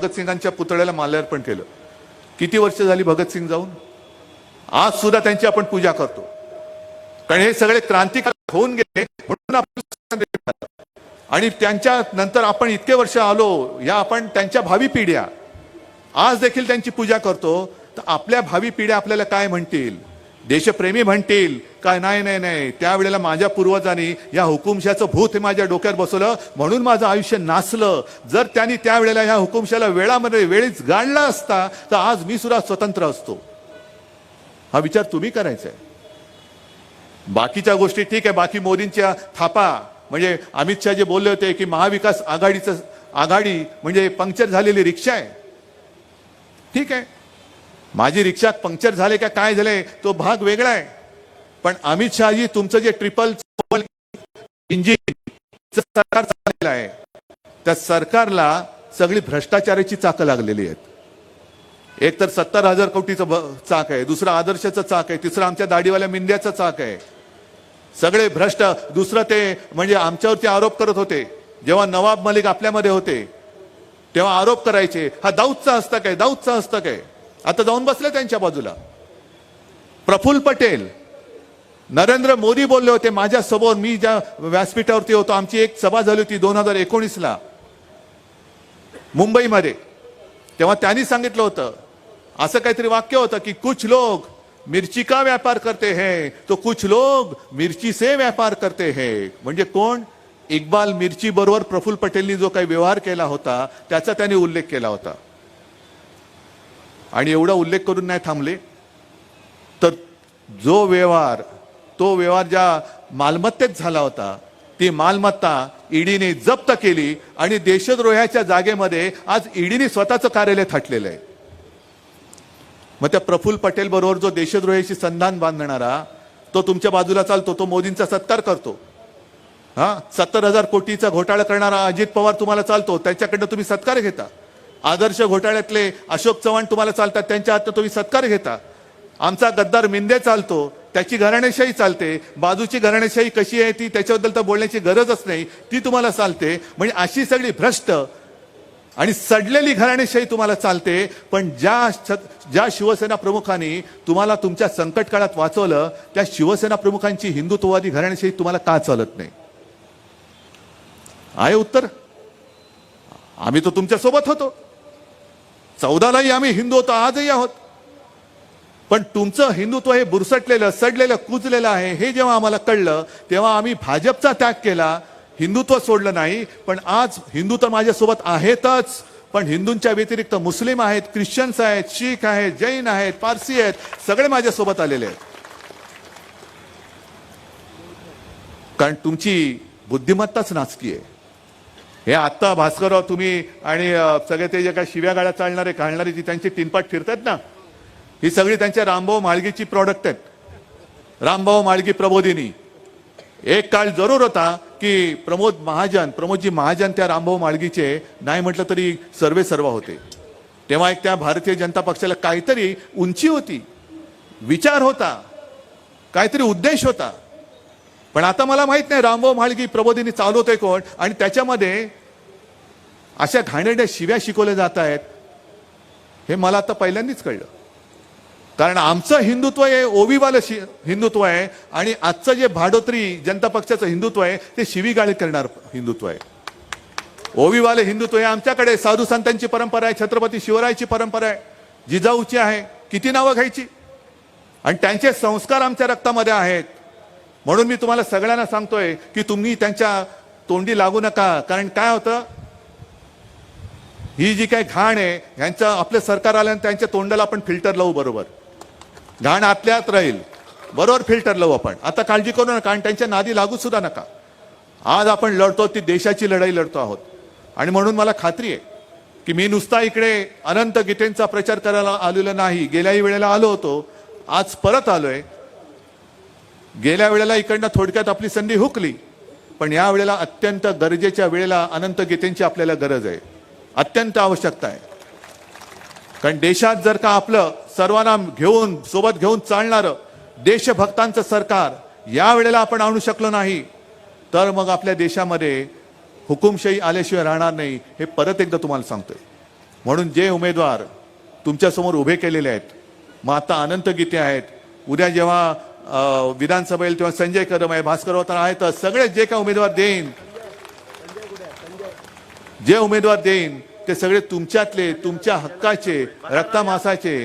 भगतसिंगांच्या पुतळ्याला माल्यार्पण केलं. किती वर्ष झाली भगतसिंग जाऊन? आज सुद्धा त्यांची आपण पूजा करतो. कारण हे सगळे क्रांतिकारक होऊन गेले म्हणून आपण आणि त्यांच्या नंतर आपण इतके वर्ष आलो या आपण त्यांच्या भावी पिढ्या. आज देखील त्यांची पूजा करतो तर आपल्या भावी पिढ्या आपल्याला काय म्हणतील? देशप्रेमी म्हणतील काय नाही नाही नाही त्यावेळेला माझ्या पूर्वजांनी या हुकुमशाचं भूत हे माझ्या डोक्यात बसवलं म्हणून माझं आयुष्य नाचलं जर त्यांनी त्यावेळेला ह्या हुकुमशाला वेळामध्ये वेळीच गाडला असता तर आज मी सुद्धा स्वतंत्र असतो. हा विचार तुम्ही करायचा आहे बाकीच्या गोष्टी ठीक आहे बाकी मोदींच्या थापा. म्हणजे अमित शहा जे बोलले होते की महाविकास आघाडीचं आघाडी म्हणजे पंक्चर झालेली रिक्षा आहे. ठीक आहे. माझी रिक्षा पंक्चर झाले का काय झाले तो भाग वेगळा आहे. पण अमित शहाजी तुमचं जे ट्रिपल इंजिन सरकार चाललेलं आहे त्या सरकारला सगळी भ्रष्टाचाराची चाकं लागलेली आहेत. एक तर सत्तर हजार कोटीचं चाक आहे दुसरं आदर्शाचं चाक आहे तिसरं आमच्या दाढीवाल्या मिंद्याचं चाक आहे. सगळे भ्रष्ट दुसरं ते म्हणजे आमच्यावरती आरोप करत होते जेव्हा नवाब मलिक आपल्यामध्ये होते तेव्हा आरोप करायचे हा दाऊदचा हस्तक आहे दाऊदचा हस्तक आहे. आता जाऊन बसले त्यांच्या बाजूला. प्रफुल्ल पटेल नरेंद्र मोदी बोलले होते माझ्यासमोर मी ज्या व्यासपीठावरती होतो आमची एक सभा झाली होती दोन हजार एकोणीसला मुंबईमध्ये. तेव्हा त्यांनी सांगितलं होतं असं काहीतरी वाक्य होतं की कुछ लोग मिरची का व्यापार करते हैं? तो कुछ लोग मिरची से व्यापार करते हैं. म्हणजे कोण? इक्बाल मिरची बरोबर प्रफुल्ल पटेलनी जो काही व्यवहार केला होता त्याचा त्यांनी उल्लेख केला होता. आणि एवढा उल्लेख करून नाही थांबले. तर जो व्यवहार तो व्यवहार ज्या मालमत्तेत झाला होता ती मालमत्ता ईडीने जप्त केली आणि देशद्रोहाच्या जागेमध्ये आज ईडीने स्वतःचं कार्यालय थाटलेलं आहे. मग त्या प्रफुल्ल पटेल बरोबर जो देशद्रोहाशी संधान बांधणारा तो तुमच्या बाजूला चालतो तो मोदींचा सत्कार करतो. हा? सत्तर हजार कोटीचा घोटाळा करणारा अजित पवार तुम्हाला चालतो त्यांच्याकडनं तुम्ही सत्कार घेता. आदर्श घोटाळ्यातले अशोक चव्हाण तुम्हाला चालतात त्यांच्या हातनं तुम्ही सत्कार घेता. आमचा गद्दार मिंदे चालतो त्याची घराणेशाही चालते बाजूची घराणेशाही कशी आहे ती त्याच्याबद्दल तर बोलण्याची गरजच नाही ती तुम्हाला चालते. म्हणजे अशी सगळी भ्रष्ट आणि सडलेली घराणेशाही तुम्हाला चालते पण ज्या ज्या शिवसेना प्रमुखांनी तुम्हाला तुमच्या संकट काळात वाचवलं त्या शिवसेना प्रमुखांची हिंदुत्ववादी घराणेशाही तुम्हाला का चालत नाही? आहे उत्तर? आम्ही तो तुमच्यासोबत होतो. चौदालाही आम्ही हिंदू होतो आजही आहोत. पण तुमचं हिंदुत्व हे बुरसटलेलं सडलेलं कुजलेलं आहे हे जेव्हा आम्हाला कळलं तेव्हा आम्ही भाजपचा त्याग केला. हिंदुत्व सोडलं नाही पण आज हिंदू तर माझ्यासोबत आहेतच. पण हिंदूंच्या व्यतिरिक्त मुस्लिम आहेत ख्रिश्चन्स आहेत शीख आहेत जैन आहेत पारसी आहेत सगळे माझ्यासोबत आलेले आहेत. कारण तुमची बुद्धिमत्ताच नाचकी आहे. हे आत्ता भास्करराव तुम्ही आणि सगळे ते जे काय शिव्या गाड्या चालणारे घालणारे जी त्यांची तीनपाट फिरतात ना ही सगळी त्यांच्या रामभाऊ माळगीची प्रॉडक्ट आहेत. रामभाऊ माळगी प्रबोधिनी. एक काळ जरूर होता की प्रमोद महाजन प्रमोदजी महाजन त्या रामभाऊ माळगीचे नाही म्हटलं तरी सर्वे सर्व होते. तेव्हा एक त्या भारतीय जनता पक्षाला काहीतरी उंची होती विचार होता काहीतरी उद्देश होता. पण आता मला माहीत नाही रामभाऊ म्हाळगी प्रबोधिनी चालवतोय कोण आणि त्याच्यामध्ये अशा घाणेरड्या शिव्या शिकवल्या जात आहेत हे मला आता पहिल्यांदाच कळलं. कारण आमचं हिंदुत्व हे ओवीवालं शि हिंदुत्व आहे आणि आजचं जे भाडोत्री जनता पक्षाचं हिंदुत्व आहे ते शिवीगाळी करणार हिंदुत्व आहे. ओवीवाले हिंदुत्व हे आमच्याकडे साधू संतांची परंपरा आहे छत्रपती शिवरायाची परंपरा आहे जिजाऊची आहे किती नावं घ्यायची? आणि त्यांचे संस्कार आमच्या रक्तामध्ये आहेत. म्हणून मी तुम्हाला सगळ्यांना सांगतोय की तुम्ही त्यांच्या तोंडी लागू नका. कारण काय होतं? ही जी काय घाण आहे ह्यांचं आपलं सरकार आल्यानंतर त्यांच्या तोंडाला आपण फिल्टर लावू बरोबर. घाण आतल्यात राहील. बरोबर फिल्टर लावू आपण. आता काळजी करू नका आणि त्यांच्या नादी लागू सुद्धा नका. आज आपण लढतो ती देशाची लढाई लढतो आहोत. आणि म्हणून मला खात्री आहे की मी नुसता इकडे अनंत गीतेंचा प्रचार करायला आलेलो नाही. गेल्याही वेळेला आलो होतो. आज परत आलोय. गेल्या वेळेला इकडनं थोडक्यात आपली संधी हुकली पण या वेळेला अत्यंत गरजेच्या वेळेला अनंत गीतेंची आपल्याला गरज आहे. अत्यंत आवश्यकता आहे. कारण देशात जर का आपलं सर्वांना घेऊन सोबत घेऊन चालणारं देशभक्तांचं सरकार या वेळेला आपण आणू शकलो नाही तर मग आपल्या देशामध्ये हुकुमशाही आल्याशिवाय राहणार नाही हे परत एकदा तुम्हाला सांगतोय. म्हणून जे उमेदवार तुमच्यासमोर उभे केलेले आहेत मग आता अनंत गीते आहेत. उद्या जेव्हा विधानसभा येईल तेव्हा संजय कदम आहे भास्कर अवतार आहेतच सगळे जे काय उमेदवार देईन जे उमेदवार देईन ते सगळे तुमच्यातले तुमच्या हक्काचे रक्तामासाचे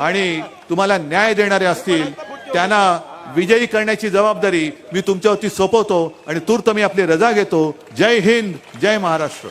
आणि तुम्हाला न्याय देणारे असतील त्यांना विजयी करण्याची जबाबदारी मी तुमच्यावरती सोपवतो आणि तूर्त मी आपली रजा घेतो. जय हिंद जय महाराष्ट्र.